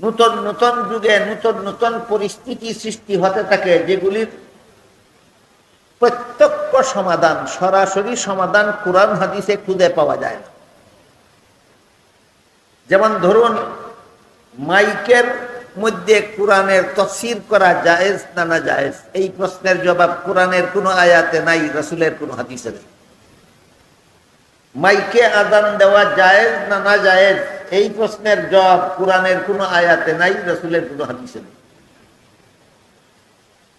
নূতন নূতন যুগে নূতন নূতন পরিস্থিতি সৃষ্টি হতে থাকে, যেগুলির প্রত্যক্ষ সমাধান, সরাসরি সমাধান কোরআন হাদিসে খুঁজে পাওয়া যায় না। যেমন ধরুন, মাইকের মধ্যে কোরআনের তফসির করা জায়েজ না না জায়েজ? এই প্রশ্নের জবাব কোরআনের কোনো আয়াতে নাই, রসুলের কোনো হাদিসে নেই। মাইকে আদান দেওয়া জায়েজ না না জায়েজ? এই প্রশ্নের জবাব কোরআনের কোনো আয়াতে নাই, রসুলের কোনো হাদিসে নেই।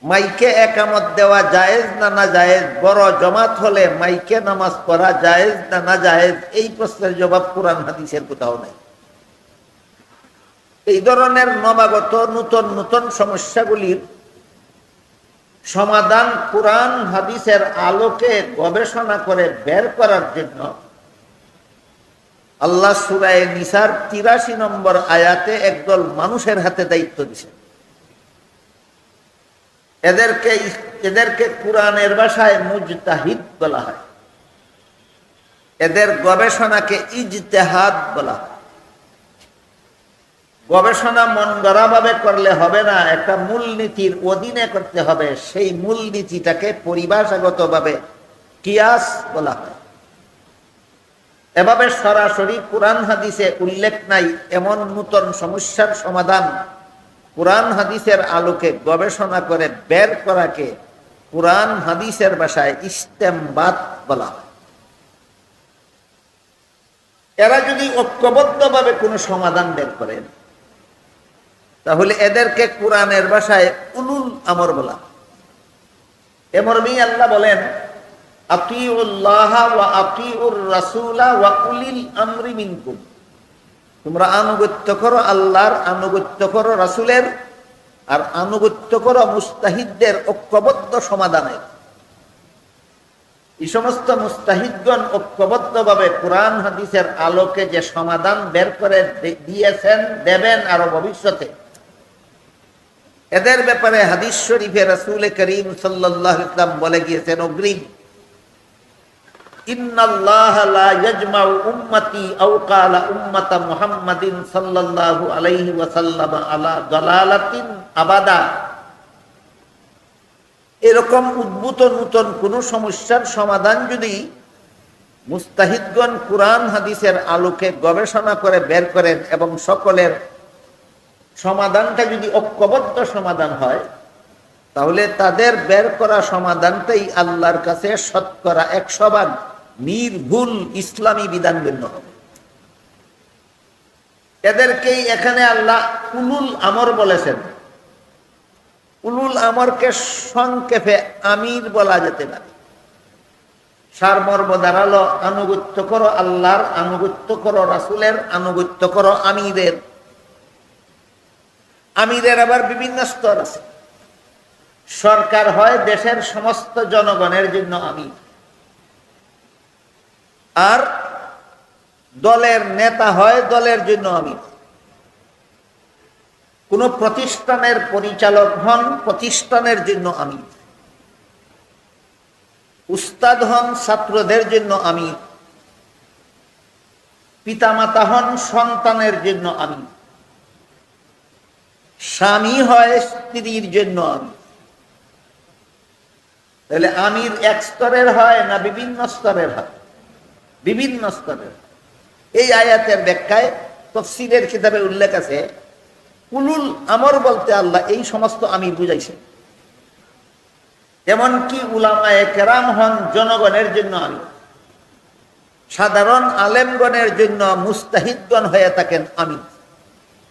মাইকে একামত দেওয়া জায়েজ না না জায়েজ? বড় জমাত হলে মাইকে নামাজ পড়া জায়েজ না না জায়েজ? এই প্রশ্নের জবাব কোরআন হাদিসের কোথাও নাই। এই ধরনের নবাগত নূতন নূতন সমস্যাগুলির সমাধান কোরআন হাদিসের আলোকে গবেষণা করে বের করার জন্য আল্লাহ সুরায় নিসার তিরাশি নম্বর আয়াতে একদল মানুষের হাতে দায়িত্ব দিছে। এদেরকে এদেরকে কোরআনের ভাষায় মুজতাহিদ বলা হয়। এদের গবেষণাকে ইজতেহাদ বলা হয়। গবেষণা মন গড়াভাবে করলে হবে না, একটা মূলনীতির অধীনে করতে হবে। সেই মূলনীতিটাকে পরিভাষাগতভাবে কিয়াস বলা হয়। এভাবে সরাসরি কোরআন হাদিসে উল্লেখ নাই এমন নূতন সমস্যার সমাধান। কোরআন হাদিসের আলোকে গবেষণা করে বের করাকে কোরআন হাদিসের ভাষায় ইস্তেমবাদ বলা এরা যদি ঐক্যবদ্ধভাবে কোনো সমাধান বের করেন তাহলে এদেরকে কোরআনের ভাষায় উলুল আমর বলা এমরমি আল্লাহ বলেন তোমরা আনুগত্য করো আল্লাহর, আনুগত্য করো রাসূলের, আর আনুগত্য করো মুস্তাহিদদের ঐক্যবদ্ধ সমাধানের। এই সমস্ত মুস্তাহিদগণ কোরআন, হাদিসের আলোকে যে সমাধান বের করে দিয়েছেন, দেবেন আরও ভবিষ্যতে। এদের ব্যাপারে হাদিস শরীফে রাসূল করিম সাল্লাল্লাহু আলাইহি ওয়াসাল্লাম বলে গিয়েছেন, অগ্রিম। এরকম উদ্ভূত নূতন কোন সমস্যার সমাধান যদি মুস্তাহিদগণ কোরআন হাদিসের আলোকে গবেষণা করে বের করেন এবং সকলের সমাধানটা যদি ঐক্যবদ্ধ সমাধান হয়, তাহলে তাদের বের করা সমাধানটাই আল্লাহর কাছে শতকরা একশো ভাগ। নির্ভুল ইসলামী বিধান ভিন্ন হবে। এদেরকেই এখানে আল্লাহ উলুল আমর বলেছেন। উলুল আমরকে সংক্ষেপে আমির বলা যেতে পারে। সারমর্ম দাঁড়াল, আনুগত্য করো আল্লাহর, আনুগত্য করো রাসুলের, আনুগত্য করো আমিরের। আমিরের আবার বিভিন্ন স্তর আছে। সরকার হয় দেশের সমস্ত জনগণের জন্য আমির। আর দলের নেতা হয় দলের জন্য আমির কোন প্রতিষ্ঠানের পরিচালক হন প্রতিষ্ঠানের জন্য আমি। উস্তাদ হন ছাত্রদের জন্য আমির পিতামাতা হন সন্তানের জন্য আমি। স্বামী হয় স্ত্রীর জন্য আমি। তাহলে আমির এক স্তরের হয় না বিভিন্ন স্তরের হয়? বিভিন্ন স্তরে। এই আয়াতের ব্যাখ্যায় তফসিলের কিতাবে উল্লেখ আছে কুলুল আমর বলতে আল্লাহ এই সমস্ত আমি বুঝাইছেন। এমনকি উলামায় কেরাম হন জনগণের জন্য আমি। সাধারণ আলেমগণের জন্য মুস্তাহিদগণ হয়ে থাকেন আমির